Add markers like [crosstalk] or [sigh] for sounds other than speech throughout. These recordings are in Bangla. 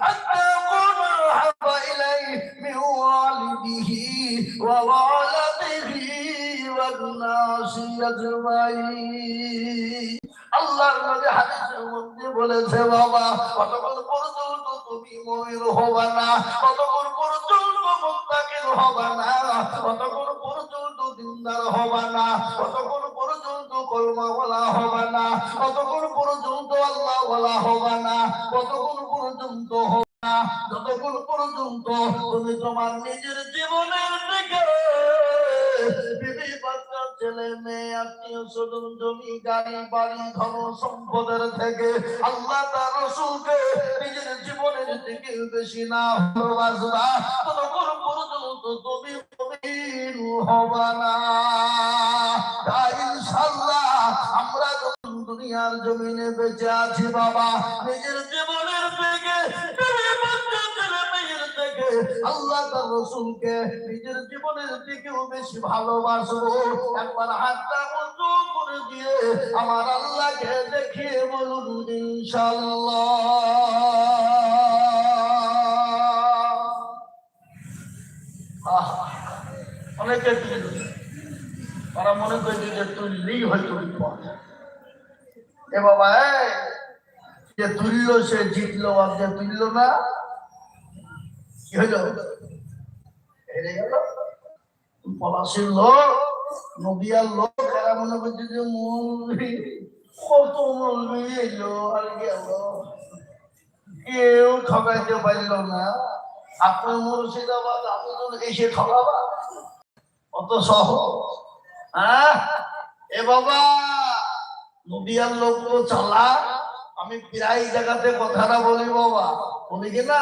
حتى يكون أحب إليه من والده وولده والناس أجمعين আল্লাহর নবী হাদিসের মধ্যে বলেছে বাবা কতক্ষণ পর্যন্ত তুমি মমিন হবে না কতক্ষণ পর্যন্ত মুত্তাকিন হবে না কতক্ষণ পর্যন্ত দিনদার হবে না কতক্ষণ যতক্ষণ পর্যন্ত তুমি তোমার নিজের জীবনের দিকে ছেলে, মেয়ে, আত্মীয় স্বজন জমি গাড়ি বাড়ি, ধন সম্পদের থেকে আল্লাহ তার রসুলকে নিজের জীবনের দিকে বেশি না ভালোবাসবা ততক্ষণ পর্যন্ত তুমি মুমিন হবা দুনিয়ার জমিনে বেঁচে আছি বাবা। নিজের জীবনের থেকে করে অনেকে তারা মনে করে যে তুললেই হয়তো বিপদ এ বাবা যে তুললো সে জিতলো, আর যে তুললো না, কি হইল হেরে গেল। লোক, নদিয়ার লোক এরা মনে করছে যে কত মৌলবি এলো আর গেল। কেউ ঠকাইতে পারল না। আপনি মুর্শিদাবাদ, আপনি তো এসে ঠকাবা। অত সহজ। হ্যাঁ এ বাবা। নদিয়ার লোক তো চালা। আমি প্রায় জায়গাতে কথাটা বলি বাবা। বলি কি না?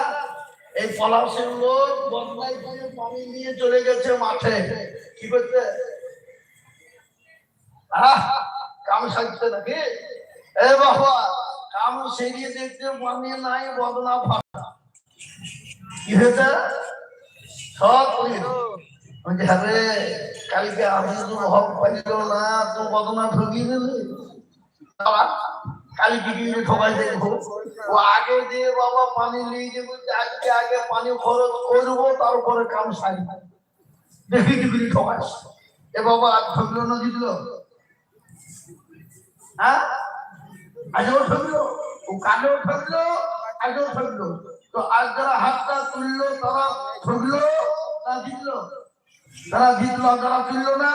এই পলাশের লোক বদলাই করে পানি নিয়ে চলে গেছে মাঠে। কি আহ, কাম সাজছে নাকি? এ বাবা কাম সেরিয়ে দেখতে পানি নাই বদনা ফাটা কি হয়েছে? সব আরে কালকে আমি তো হক পাইল না তো বদনা ঠকিয়ে দিলি? ঠকাই দেখব ও আগে দিয়ে বাবা পানি নিয়ে যে বলছে আজকে আগে পানি খরচ করব কাম সারি। দেখি এ বাবা, আর না হ্যাঁ? আজও ও কালেও আজও তো আজ যারা হাতটা তুললো, তারা ঠকলো না জিতলো তারা জিতলো যারা তুললো না?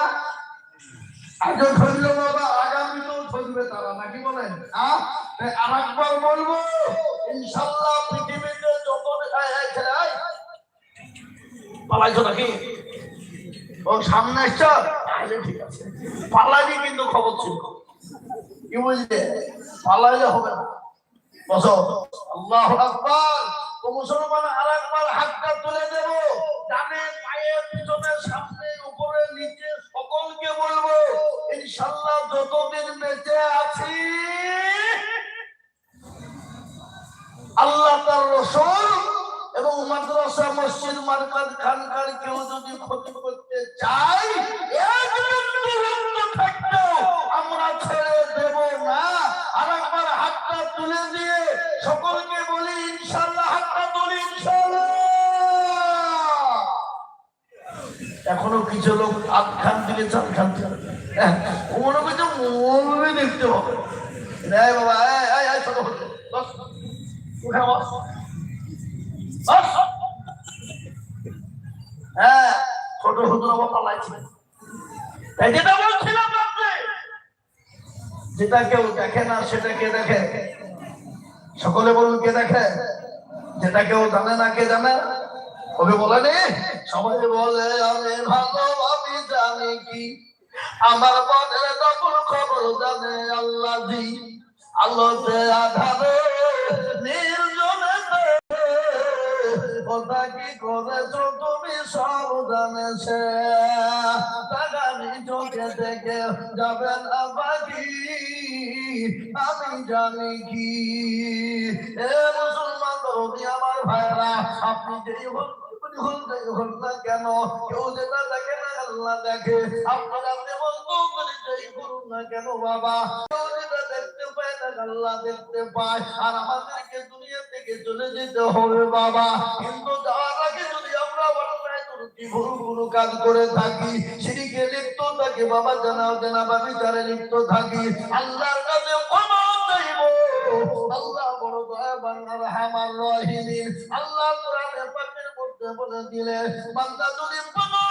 আজও ঠকলো বাবা। আর একবার বলব ইনশাল্লাহ পৃথিবীতে যত পালাইছো নাকি? ও, সামনে এসছ? ঠিক আছে। কিন্তু খবর ছিল। কি বুঝলে পালাইলে হবে না। বসো। আল্লাহ আকবার। মুসলমান আর হাতটা তুলে দেব রসুল এবং মাদ্রাসা মসজিদ মার্কাজ খানকার কেউ যদি ক্ষতি করতে থাকলেও আমরা ছেড়ে দেব না। আর একবার হাতটা তুলে দিয়ে সকলকে বলি ইনশাল্লাহ হাতটা তুলি ইনশাল্লাহ। এখনও কিছু লোক আধ খান থেকে চার খান হ্যাঁ, ও মনে করছে মৌলবি দেখতে হবে। বাবা ছোট ছোট, বস। উঠে বস। বস। হ্যাঁ সকলে বলুন কে দেখে? যেটা কেউ জানে না, কে জানে? কবি বলেনি? সবাই বলে, আমি ভালো, আমি জানি কি। আমার মনের তখন খবর জানে আল্লাহ আলোতে আধারে নির্জনে কথা কি করেছ তুমি সব চোখে থেকে যাবে আবাকি বাকি। আমি জানি কি। এ মুসলমান ধর্মী আমার ভাইরা আপনি যেই হন কেন? কেউ যেটা দেখে না আল্লাহ দেখে। আপনার আপনি বলতো করে যেই করুন না কেন বাবা। দেখতে পায় না আল্লাহ দেখতে পায়। আর আমাদেরকে দুনিয়া থেকে চলে যেতে হবে বাবা। কিন্তু যাওয়ার আগে যদি আমরা অন্যায় ত্রুটি ভুল ভুল কাজ করে থাকি, সিঁড়িকে লিপ্ত থাকি, বাবা জানাও জানা বা বিচারে লিপ্ত থাকি, আল্লাহর কাছে ক্ষমা চাইব। আল্লাহ বড় দয়াবান রহমান রহিমিন আল্লাহ কোরআনের পাকের মধ্যে বলে দিলেন বান্দা যদি পনেরো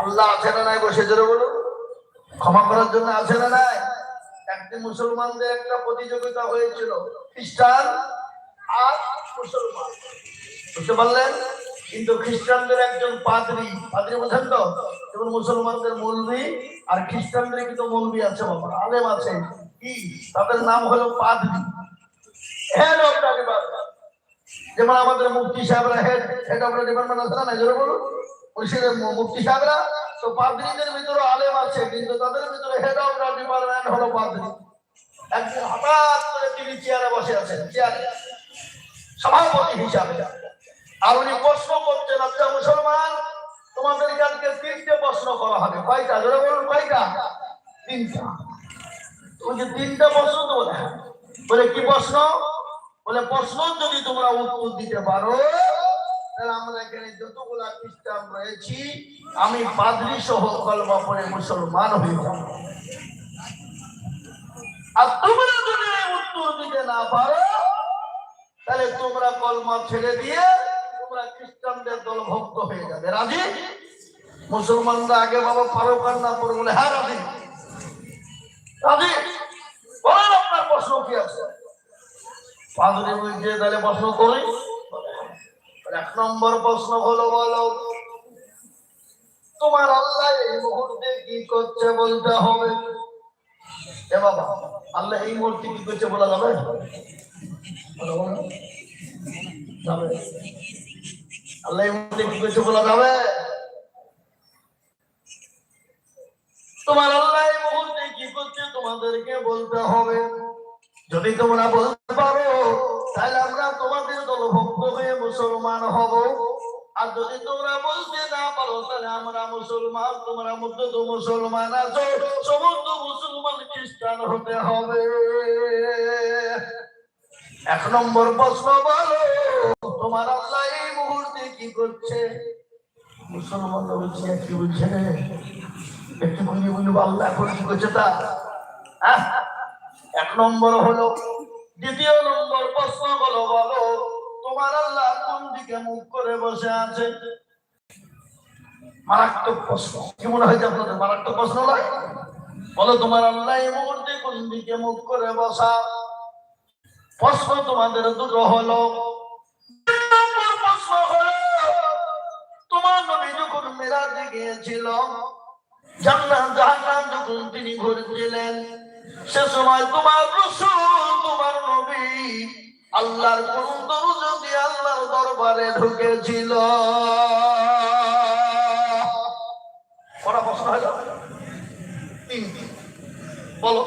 আল্লাহ আছে না নাই বসে জোরে বলুন। ক্ষমা করার জন্য আছে না নাই? একদিন মুসলমানদের একটা প্রতিযোগিতা হয়েছিল। খ্রিস্টান আর মুসলমান। বুঝতে পারলেন? কিন্তু খ্রিস্টানদের একজন পাদ্রি পাদ্রি বোঝেন তো? যেমন মুসলমানদের মৌলবি, আর খ্রিস্টানদের কিন্তু মৌলবি আছে বাবা আলেম আছে। কি? তাদের নাম হলো পাদ্রি। হেড অফ যেমন আমাদের মুফতি সাহেবরা হেড হেড অফ ডিপার্টমেন্ট আছে না জোরে বলুন। মুর্শিদের মু- মুফতি সাহেবরা, তো পাদ্রীদের ভিতরে আলেম আছে, কিন্তু তাদের ভিতরে হেড অফ দ্য ডিপার্টমেন্ট হলো পাদ্রী একদিন হঠাৎ করে তিনি চেয়ারে বসে আছেন চেয়ারে সভাপতি হিসাবে। আর উনি প্রশ্ন করছেন আচ্ছা মুসলমান তোমাদেরকে আজকে তিনটে প্রশ্ন করা হবে। কয়টা? ধরে বলুন, কয়টা? তিনটা। যে তিনটা প্রশ্ন তো বলে। বলে, কি প্রশ্ন? বলে, প্রশ্ন যদি তোমরা উত্তর দিতে পারো তাহলে আমরা এখানে খ্রিস্টান রয়েছি, আমি পাদ্রি সহ কলমা মুসলমান যাব আর তোমরা যদি উত্তর দিতে না পারো, তাহলে তোমরা কলমা ছেড়ে দিয়ে তোমরা খ্রিস্টানদের দলভুক্ত হয়ে যাবে। রাজি? মুসলমানরা আগে বাবা পারো না পড়ে বলে হ্যাঁ রাজি। রাজি? বলেন আপনার প্রশ্ন কি আছে? বলছে তাহলে প্রশ্ন করি। এক নম্বর প্রশ্ন হলো, বলো, তোমার আল্লাহ এই মুহূর্তে কি করছে বলতে হবে? এ বাবা, আল্লাহ এই মুহূর্তে কি করছে বলা যাবে? আল্লাহ এই মুহূর্তে কি করছে বলা যাবে? তোমার আল্লাহ এই মুহূর্তে কি করছে তোমাদেরকে বলতে হবে। যদি তোমরা বলতে পারো তাহলে আমরা তোমাদের দলভুক্ত হয়ে মুসলমান হব। আর যদি তোমরা বলতে না পারো, তাহলে আমরা মুসলমান, তোমরা মধ্যে তো মুসলমান আছো, সমস্ত মুসলমান খ্রিস্টান হতে হবে। এক নম্বর প্রশ্ন বলো, তোমার আল্লাহ এই মুহূর্তে কি করছে? মুসলমান বলছে, কি বলছে একটু বুঝি বুঝি আল্লাহ এখন কি করছে তা? এক নম্বর হলো দ্বিতীয় নম্বর প্রশ্ন হলো বলো তোমার আল্লাহ কোন দিকে মুখ করে বসে আছে? মারাত্মক প্রশ্ন। কি মনে হয়েছে আপনাদের মারাত্মক প্রশ্ন নয় বলো, তোমার আল্লাহ এই মুহূর্তে কোন দিকে মুখ করে বসা? প্রশ্ন তোমাদের দুটো হলো, তোমার নবী যখন মেরাজে গিয়েছিল, জান্নাত জাহান্নাম যখন তিনি ঘুরছিলেন, সে সময় তোমার রসুল আল্লাহর দরুদ দিয়ে আল্লাহর দরবারে ঢুকেছিল। বলো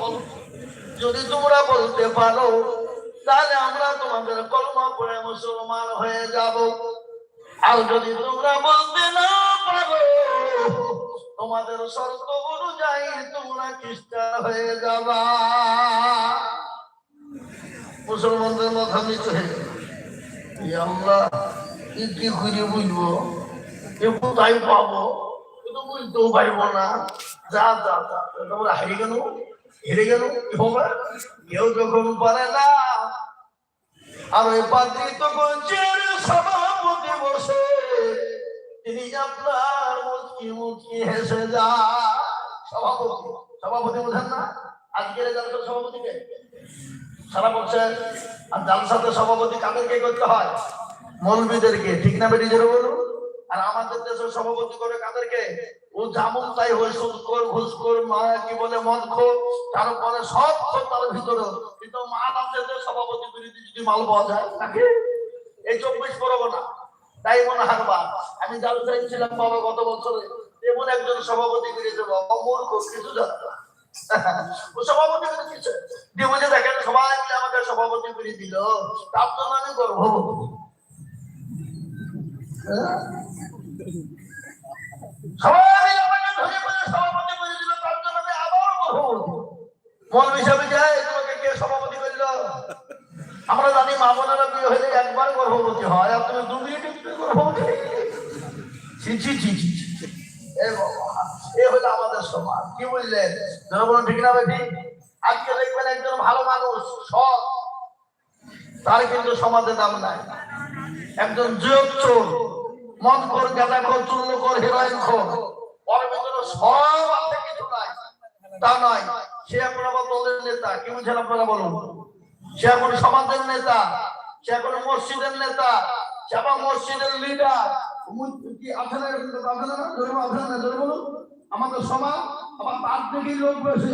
যদি তোমরা বলতে পারো, তাহলে আমরা তোমাদের কলমা পড়ে মুসলমান হয়ে যাব। আর যদি তোমরা বলতে না পারো, তোমাদের শর্ত অনুযায়ী তোমরা খ্রিস্টান হয়ে যাবা। মুসলমানদের মাথা নিচু হয়ে গেল। আল্লাহ কি কি করে বুঝব এ কোথায় পাবো? এ তো বুঝতেও পারব না। যা যা যা। তোমরা গেল, হেরে গেল কেউ যখন পারে না, আর ওই পাত্রী তখন সভাপতি বসে। তিনি আপনার মুচকি মুচকি হেসে যা সভাপতি সভাপতি বোঝেন না? আজকের জালসার সভাপতিকে? সারা বছর আর জালসাতে সভাপতি কাদেরকে করতে হয়? মৌলবীদেরকে, ঠিক না বেটি জোরে বলুন? আর আমাদের দেশের সভাপতি করে কাদেরকে? ও যেমন তাই হয় সুদকর ঘুষকর মা কি বলে, মদ খোর, তারপরে সব তার ভিতরে। কিন্তু আছে যে সভাপতি বিরোধী যদি মাল পাওয়া যায় তাকে এই চব্বিশ পরগনা, তাই মনে হয় হারবা আমি জালসাই ছিলাম বাবা গত বছরে, এমন একজন সভাপতি বেরিয়েছে বাবা মূর্খ কিছু ও [laughs] সভাপতি করে কিছু দিয়ে দেখেন সবাই মিলে আমাকে সভাপতি করে দিল। তার জন্য আমি গর্ভবতী হ্যাঁ? সবাই মিলে আমাকে ধরে বলে সভাপতি করে দিল তার জন্য আমি আবার গর্ভবতী মৌলবী সাহেব যায় তোমাকে কে সভাপতি করে আমরা জানি মা বোনেরা বিয়ে হলে একবার গর্ভবতী হয় আর তুমি দু মিনিটে গর্ভবতী ছি ছি ছি, ছি। এ বাবা, এ হলো আমাদের সমাজ। কি বুঝলেন জনগণ ঠিক না বেঠি আজকে দেখবেন একজন ভালো মানুষ, সৎ। তার কিন্তু সমাজে দাম নাই। একজন জুয়ক চোর, মদ কর গাঁদা কর চূর্ণ কর হেরোইন খোর সব আছে, কিছু নাই। তা নয়, সে এখন আবার দলের নেতা। কি আপনারা বলুন? সে এখন সমাজের নেতা, সে এখন মসজিদের নেতা, সে আবার মসজিদের লিডার কি আছে না? এরকম কথা আছে না? আমাদের সমাজ আবার তার থেকেই লোক বেশি